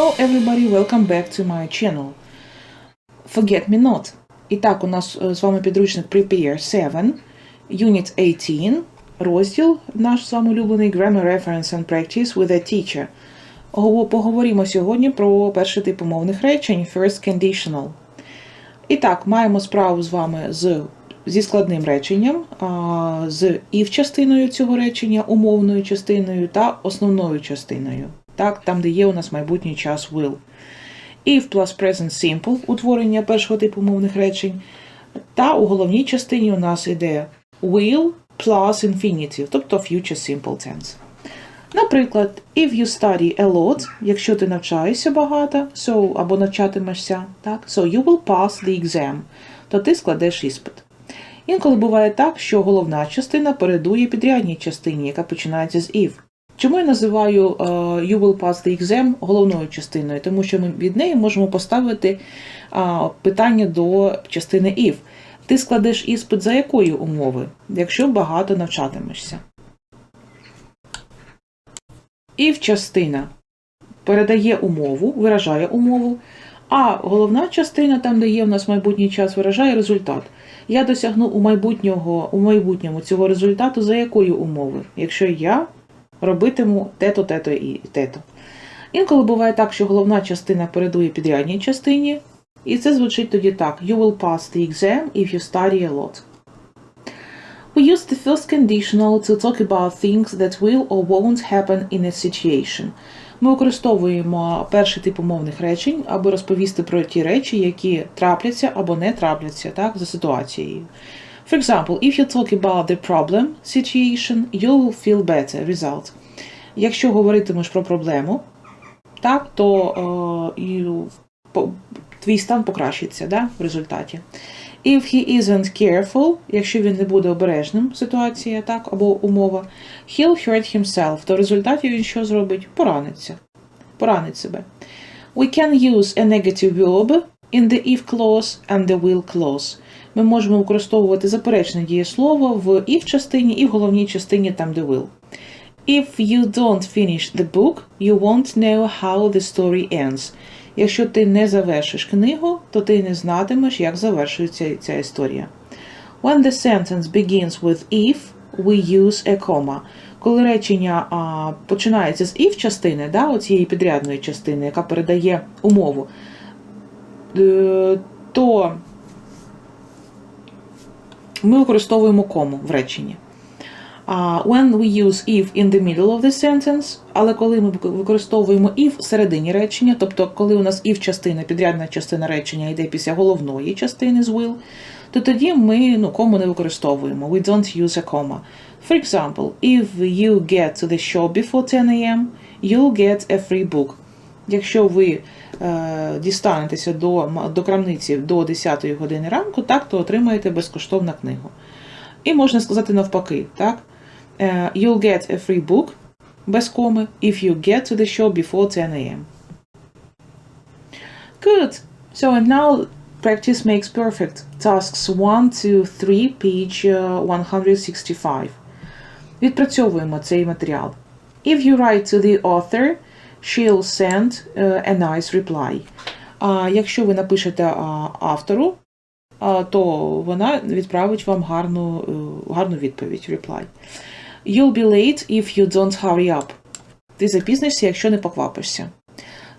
Hello everybody, welcome back to my channel. Forget me not. І у нас е, з вами підручник Prepare 7, Unit 18, розділ наш з улюблений Grammar Reference and Practice with a Teacher. Поговоримо сьогодні про перший тип умовних речень First Conditional. І так, маємо справу з вами з, зі складним реченням, з if-частиною цього речення, умовною частиною та основною частиною. Так, там, де є у нас майбутній час will. If plus present simple утворення першого типу мовних речень. Та у головній частині у нас іде will plus infinitive, тобто future simple tense. Наприклад, if you study a lot, якщо ти навчаєшся багато, so або навчатимешся, так, so you will pass the exam, то ти складеш іспит. Інколи буває так, що головна частина передує підрядній частині, яка починається з if. Чому я називаю е, you will pass the exam головною частиною? Тому що ми від неї можемо поставити а, питання до частини if. Ти складеш іспит за якої умови, якщо багато навчатимешся? If частина передає умову, виражає умову, а головна частина, там, де є в нас майбутній час, виражає результат. Я досягну у майбутнього, у майбутньому цього результату за якої умови? Якщо я робитиму те-то, те-то і те-то. Інколи буває так, що головна частина передує підрядній частині, і це звучить тоді так: You will pass the exam if you study a lot. We use the first conditional to talk about things that will or won't happen in a situation. Ми використовуємо перший тип умовних речень, аби розповісти про ті речі, які трапляться або не трапляться так, за ситуацією. For example, if you talk about the problem situation, you will feel better result. Якщо говоритимеш про проблему, так, то е, і, по, твій стан покращиться да, в результаті. If he isn't careful, якщо він не буде обережним, ситуація, так, або умова, he'll hurt himself, то в результаті він що зробить? Пораниться. Поранить себе. We can use a negative verb in the if clause and the will clause. Ми можемо використовувати заперечне дієслово в if частині і в головній частині там, де will. If you don't finish the book, you won't know how the story ends. Якщо ти не завершиш книгу, то ти не знатимеш, як завершується ця історія. When the sentence begins with if, we use a comma. Коли речення а, починається з if частини, да, оцієї підрядної частини, яка передає умову, е, то ми використовуємо кому в реченні. Uh, when we use if in the middle of the sentence, але коли ми використовуємо if всередині речення, тобто коли у нас if частина, підрядна частина речення йде після головної частини з will, то тоді ми ну, кому не використовуємо. We don't use a comma. For example, if you get to the shop before 10 a.m., you'll get a free book. Якщо ви е, дістанетеся до, до крамниці до 10 години ранку, так, то отримаєте безкоштовну книгу. І можна сказати навпаки, так? Е, You'll get a free book без коми if you get to the show before 10 a.m. Good. So and now practice makes perfect. Tasks 1 to 3, page uh, 165. Відпрацьовуємо цей матеріал. If you write to the author, she'll send uh, a nice reply. А якщо ви напишете автору, то вона відправить вам гарну, е, гарну відповідь, reply. You'll be late if you don't hurry up. Ти запізнишся, якщо не поквапишся.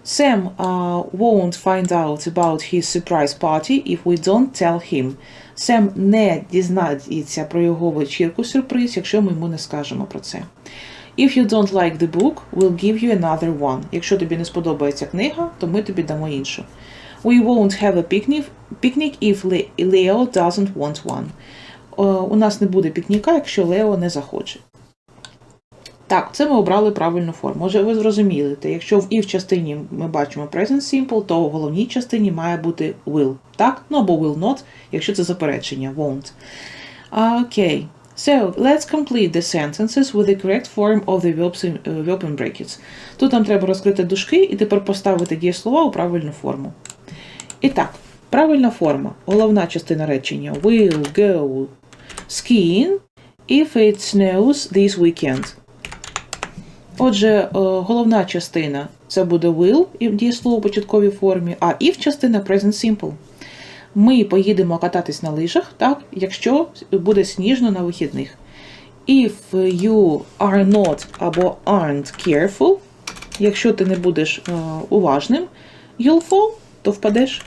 Sam uh, won't find out about his surprise party if we don't tell him. Сем не дізнається про його вечірку сюрприз, якщо ми йому не скажемо про це. If you don't like the book, we'll give you another one. Якщо тобі не сподобається книга, то ми тобі дамо іншу. We won't have a picnic, picnic if Leo doesn't want one. Е, У нас не буде пікніка, якщо Лео не захоче. Так, це ми обрали правильну форму. Може, ви зрозуміли, те, якщо в if частині ми бачимо present simple, то в головній частині має бути will. Так? Ну або will not, якщо це заперечення, won't. Окей. So, let's complete the sentences with the correct form of the verbs in, uh, verb in brackets. Тут нам треба розкрити дужки і тепер поставити дієслова у правильну форму. І так, правильна форма. Головна частина речення will go skiing if it snows this weekend. Отже, е, головна частина це буде will і дієслово в початковій формі, а if частина present simple. Ми поїдемо кататись на лижах, так, якщо буде сніжно на вихідних. If you are not або aren't careful, якщо ти не будеш е, уважним, you'll fall, то впадеш.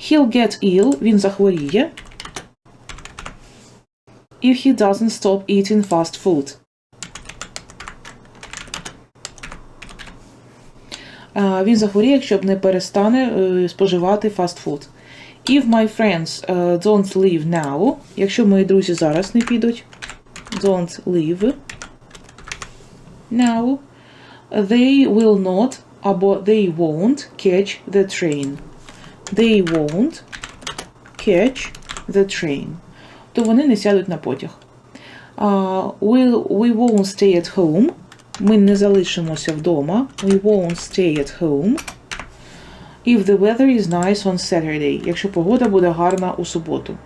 He'll get ill, він захворіє. If he doesn't stop eating fast food. Він захворіє, якщо не перестане е, споживати фастфуд. If my friends е, don't leave now, якщо мої друзі зараз не підуть, don't leave now, they will not або they won't catch the train. They won't catch the train. То вони не сядуть на потяг. Uh, we'll, we won't stay at home. Ми не залишимося вдома. We won't stay at home. If the weather is nice on Saturday. Якщо погода буде гарна у суботу.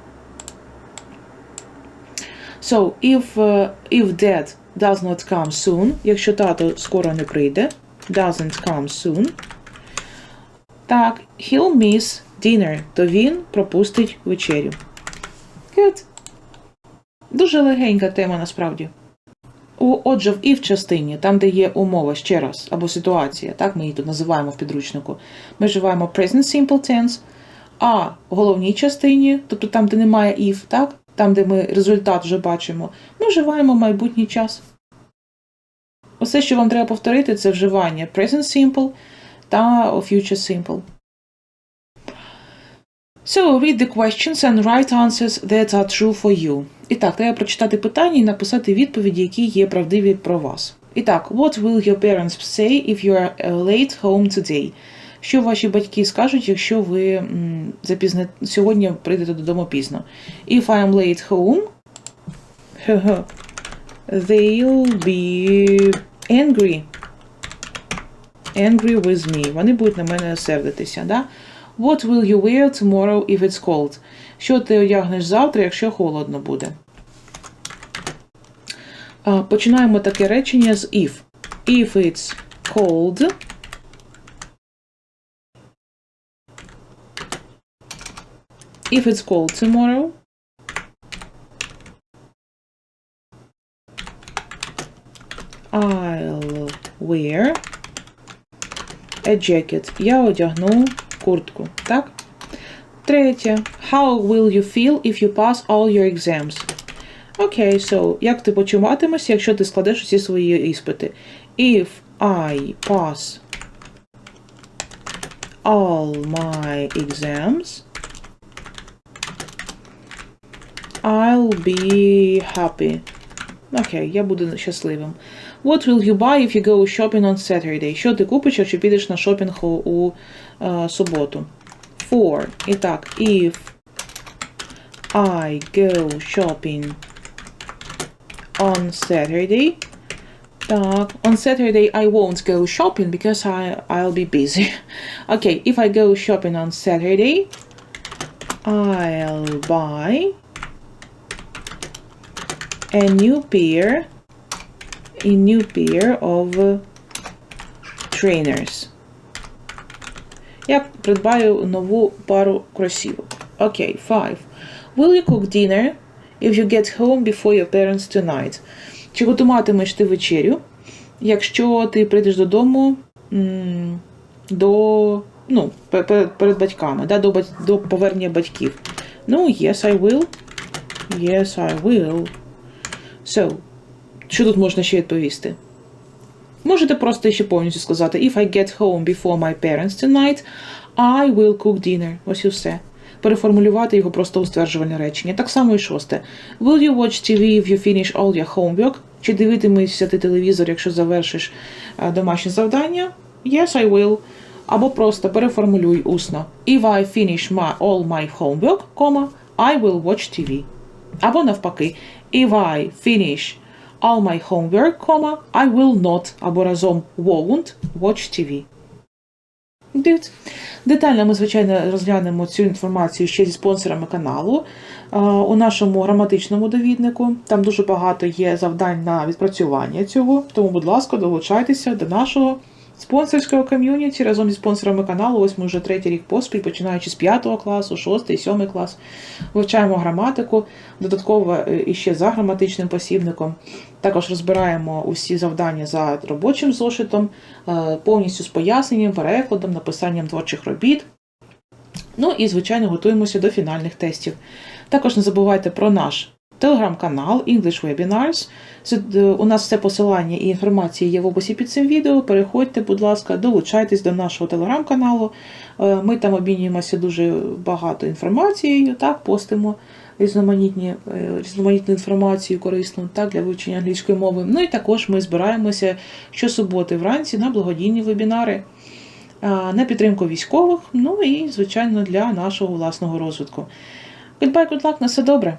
So, if, uh, if dad does not come soon, якщо тато скоро не прийде, doesn't come soon, так, he'll miss dinner, то він пропустить вечерю. Good. Дуже легенька тема насправді. Отже, в if частині, там, де є умова ще раз, або ситуація, так ми її тут називаємо в підручнику, ми вживаємо present simple tense, а в головній частині, тобто там, де немає if, так, там, де ми результат вже бачимо, ми вживаємо майбутній час. Усе, що вам треба повторити, це вживання present simple та future simple. So, read the questions and write answers that are true for you. І так, треба прочитати питання і написати відповіді, які є правдиві про вас. І так, what will your parents say if you are late home today? Що ваші батьки скажуть, якщо ви запізне... сьогодні прийдете додому пізно? If I am late home, they'll be angry. Angry with me. Вони будуть на мене сердитися, да? What will you wear tomorrow if it's cold? Що ти одягнеш завтра, якщо холодно буде? Починаємо таке речення з if. If it's cold. If it's cold tomorrow. I'll wear a jacket. Я одягну куртку. Так? Третє. How will you feel if you pass all your exams? Окей, so, як ти почуватимешся, якщо ти складеш усі свої іспити? If I pass all my exams, I'll be happy. Окей, я буду щасливим. What will you buy if you go shopping on Saturday? Що ти купиш, якщо підеш на шопінг у, у е, суботу? For. І так, if I go shopping on Saturday. Так, on Saturday I won't go shopping because I, I'll be busy. Okay, if I go shopping on Saturday, I'll buy A new pair a new pair of trainers. Я придбаю нову пару кросівок. Окей, five. Will you cook dinner if you get home before your parents tonight? Чи готуватимеш ти вечерю, якщо ти прийдеш додому до, ну, пе- пе- перед батьками, да, до, до повернення батьків? Ну, yes, I will. Yes, I will. So, що тут можна ще відповісти? Можете просто ще повністю сказати If I get home before my parents tonight, I will cook dinner. Ось і все. Переформулювати його просто у стверджувальне речення. Так само і шосте. Will you watch TV if you finish all your homework? Чи дивитимешся ти телевізор, якщо завершиш е, домашнє завдання? Yes, I will. Або просто переформулюй усно. If I finish my, all my homework, comma, I will watch TV. Або навпаки, if I finish all my homework, comma, I will not, або разом won't watch TV. Good. Детально ми, звичайно, розглянемо цю інформацію ще зі спонсорами каналу е, у нашому граматичному довіднику. Там дуже багато є завдань на відпрацювання цього. Тому, будь ласка, долучайтеся до нашого спонсорського ком'юніті разом зі спонсорами каналу. Ось ми вже третій рік поспіль, починаючи з 5 класу, 6 7 клас. Вивчаємо граматику, додатково е, іще за граматичним посібником. Також розбираємо усі завдання за робочим зошитом, е, повністю з поясненням, перекладом, написанням творчих робіт. Ну і, звичайно, готуємося до фінальних тестів. Також не забувайте про наш телеграм-канал English Webinars. Е, У нас все посилання і інформація є в описі під цим відео. Переходьте, будь ласка, долучайтесь до нашого телеграм-каналу. Е, Ми там обмінюємося дуже багато інформацією, так, постимо різноманітні, е, різноманітну інформацію корисну так, для вивчення англійської мови. Ну і також ми збираємося щосуботи вранці на благодійні вебінари на підтримку військових, ну і, звичайно, для нашого власного розвитку. Goodbye, good luck, на все добре!